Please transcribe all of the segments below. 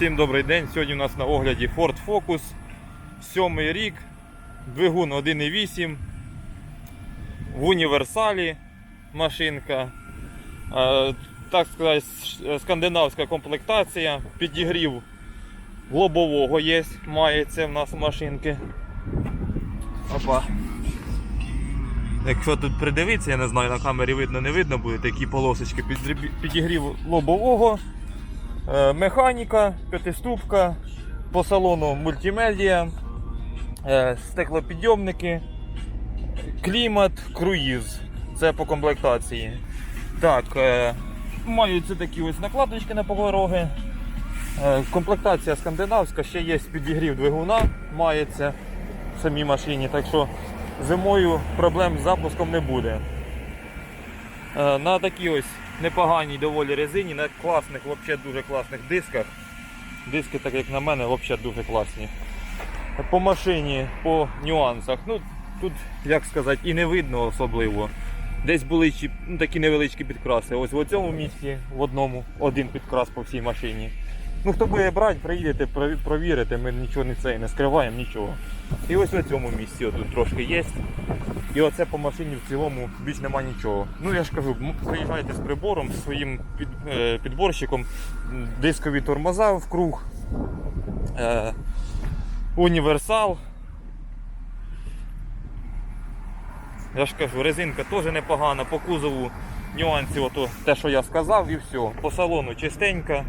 Всім добрий день. Сьогодні у нас на огляді Ford Focus. Сьомий рік, двигун 1.8. В універсалі машинка. Так сказати, скандинавська комплектація. Підігрів лобового є, мається в нас машинки. Опа. Якщо тут придивитися, я не знаю, на камері видно, не видно буде такі полосочки. Підігрів лобового. Е, Механіка, п'ятиступка, по салону мультимедіа, е, стеклопідйомники, клімат, круїз. Це по комплектації. Так, е, маються такі ось накладочки на пороги. Е, Комплектація скандинавська, ще є підігрів двигуна, мається в самій машині, так що зимою проблем з запуском не буде. Е, На такій ось непоганій доволі резині, на класних, взагалі дуже класних дисках. Диски, так як на мене, взагалі дуже класні. По машині, по нюансах. Ну, тут, як сказати, і не видно особливо. Десь були ну, такі невеличкі підкраси. Ось в цьому місці, в одному, один підкрас по всій машині. Ну, хто буде брати, приїдете, провірите, ми нічого не це не скриваємо, нічого. І ось в цьому місці отут трошки є. І оце по машині в цілому більш нема нічого. Ну я ж кажу, приїжджайте з прибором, зі своїм під, е, підборщиком, дискові тормоза в круг, е, універсал. Я ж кажу, резинка теж непогана, по кузову нюансів, ото те, що я сказав, і все. По салону чистенька.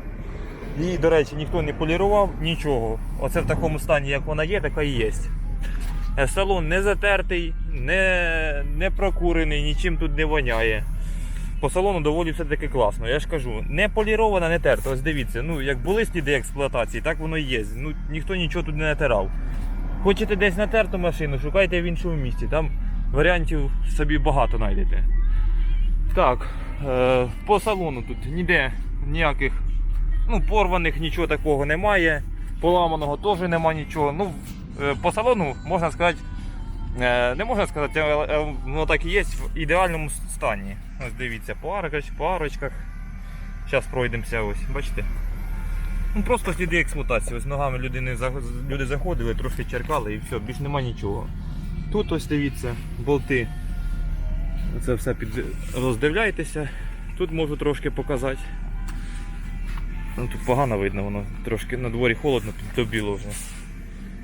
Її, до речі, ніхто не полірував, нічого. Оце в такому стані, як вона є, така і є. Е, Салон не затертий, не, не прокурений, нічим тут не воняє. По салону доволі все таки класно. Я ж кажу, не полірована, не терта. Ось дивіться, ну як були сліди експлуатації, так воно і є. Ну, ніхто нічого тут не натирав. Хочете десь натерту машину, шукайте в іншому місці. Там варіантів собі багато знайдете. Так, е, по салону тут ніде ніяких ну, порваних нічого такого немає. Поламаного теж немає нічого. Ну, е, по салону можна сказати, не можна сказати, але е, воно так і є в ідеальному стані. Ось дивіться, по, аркач, по арочках. Зараз пройдемося ось, бачите? Ну, просто сліди експлуатації. Ось ногами людини, люди заходили, трошки черкали і все, більш нема нічого. Тут ось дивіться, болти. Це все під... роздивляйтеся. Тут можу трошки показати. Ну, тут погано видно, воно трошки на дворі холодно, тут добіло вже.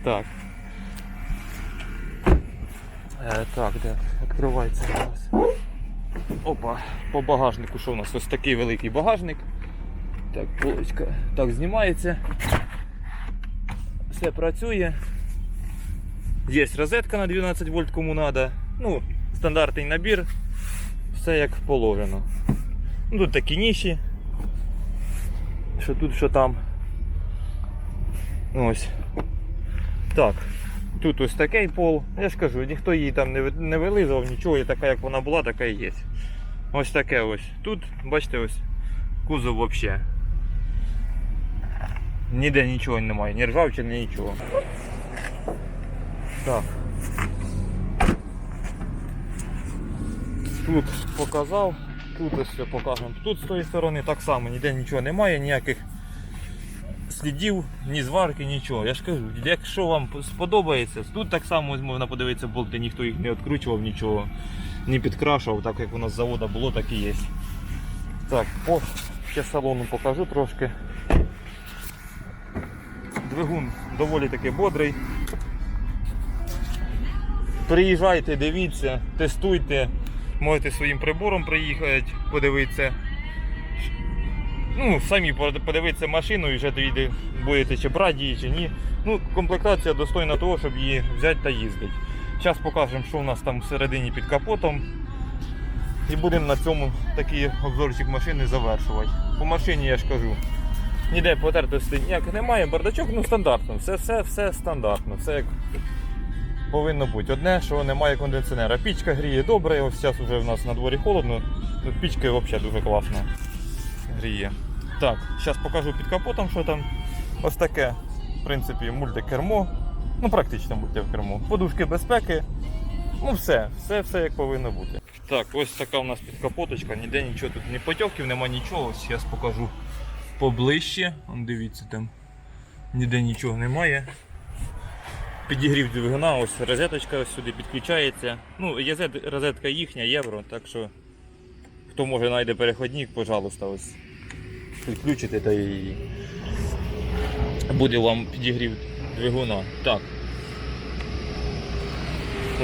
Так. Е, так, де? Відкривається зараз. Опа, по багажнику що у нас? Ось такий великий багажник. Так, полочка. Так, знімається. Все працює. Є розетка на 12 вольт кому треба. Ну, стандартний набір. Все як положено. Ну, тут такі ніші. Що тут, що там. Ось. Так. Тут ось такий пол. Я ж кажу, ніхто її там не, ви- не вилизував, нічого, і така як вона була, така і є. Ось таке ось. Тут, бачите, ось кузов взагалі. Ніде нічого немає, ні ржавчини, нічого. Так. Тут показав, тут ось все покажемо. Тут з тої сторони так само, ніде нічого немає, ніяких слідів, ні зварки, нічого. Я ж кажу, якщо вам сподобається, тут так само можна подивитися болти, ніхто їх не відкручував, нічого, не підкрашував, так як воно з заводу було, так і є. Так, по ще салону покажу трошки. Двигун доволі таки бодрий. Приїжджайте, дивіться, тестуйте, можете своїм прибором приїхати, подивитися. Ну, самі подивитися машину і вже тоді будете чи брати її, чи ні. Ну, комплектація достойна того, щоб її взяти та їздити. Зараз покажемо, що у нас там всередині під капотом. І будемо на цьому такий обзорчик машини завершувати. По машині я ж кажу. Ніде потертості ніяких немає, бардачок ну стандартно, все, все, все стандартно, все як повинно бути. Одне, що немає кондиціонера. Пічка гріє добре, ось зараз вже в нас на дворі холодно. Пічка взагалі дуже класно гріє. Так, зараз покажу під капотом, що там. Ось таке, в принципі, мультикермо. Ну, практично мультикермо. Подушки безпеки. Ну все, все, все як повинно бути. Так, ось така у нас підкапоточка, ніде нічого тут, ні потьоків, нема нічого. Зараз покажу поближче. Вон дивіться там Ніде нічого немає. Підігрів двигуна, ось розеточка ось сюди підключається. Ну, розетка їхня, євро, так що хто може знайде переходник, пожалуйста, ось підключите та і буде вам підігрів двигуна. Так.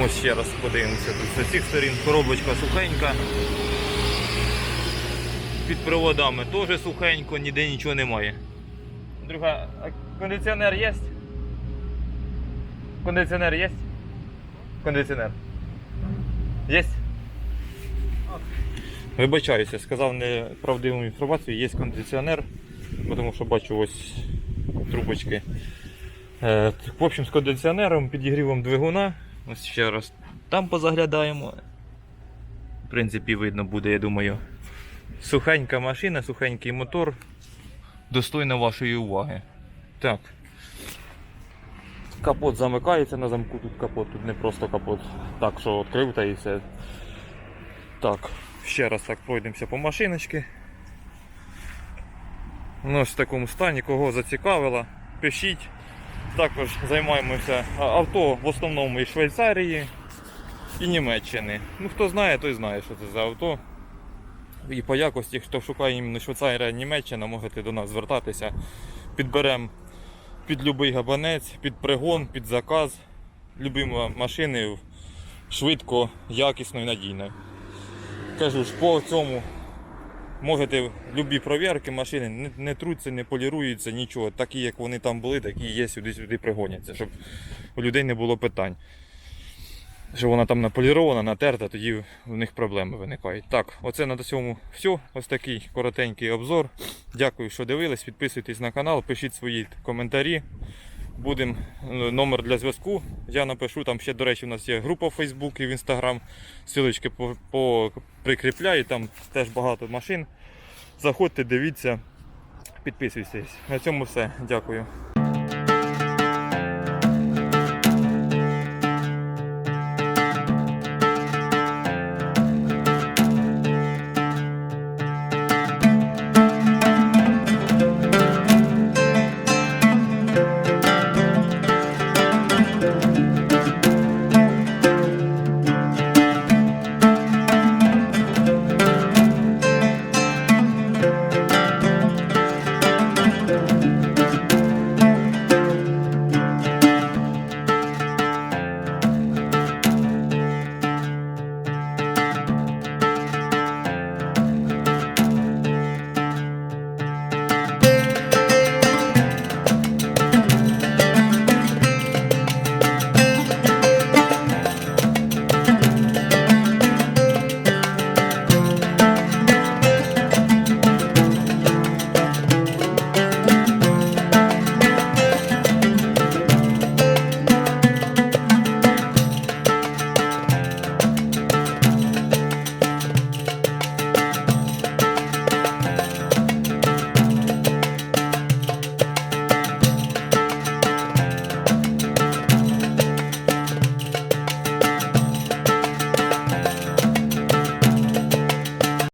Ось ще раз подивимося тут з усіх сторін. Коробочка сухенька. Під проводами теж сухенько, ніде нічого немає. Друга, а кондиціонер є? Кондиціонер є? Кондиціонер. Є? Вибачаюся, сказав неправдиву інформацію, є кондиціонер, тому що бачу ось трубочки. Е, В общем, з кондиціонером, підігрівом двигуна. Ось ще раз там позаглядаємо. В принципі, видно буде, я думаю. Сухенька машина, сухенький мотор. Достойна вашої уваги. Так. Капот замикається на замку, тут капот, тут не просто капот. Так, що відкрив та і все. Так, ще раз так пройдемося по машиночці. Ну, ось в такому стані, кого зацікавило, пишіть. Також займаємося авто в основному із Швейцарії і Німеччини. Ну хто знає, той знає, що це за авто. І по якості, хто шукає іменно Швейцарія, Німеччина, можете до нас звертатися. Підберемо під будь-який габанець, під пригон, під заказ. Любимо машини швидко, якісно і надійно. Кажу ж, по цьому можете любі провірки машини не, не труться, не поліруються, нічого. Такі, як вони там були, такі є сюди-сюди пригоняться, щоб у людей не було питань. Що вона там наполірована, натерта, тоді в них проблеми виникають. Так, оце на цьому все. Ось такий коротенький обзор. Дякую, що дивились. Підписуйтесь на канал, пишіть свої коментарі. Будемо номер для зв'язку. Я напишу. Там ще, до речі, у нас є група в Facebook і в Instagram. Силочки по, по прикріпляю, там теж багато машин. Заходьте, дивіться, підписуйтесь. На цьому все. Дякую.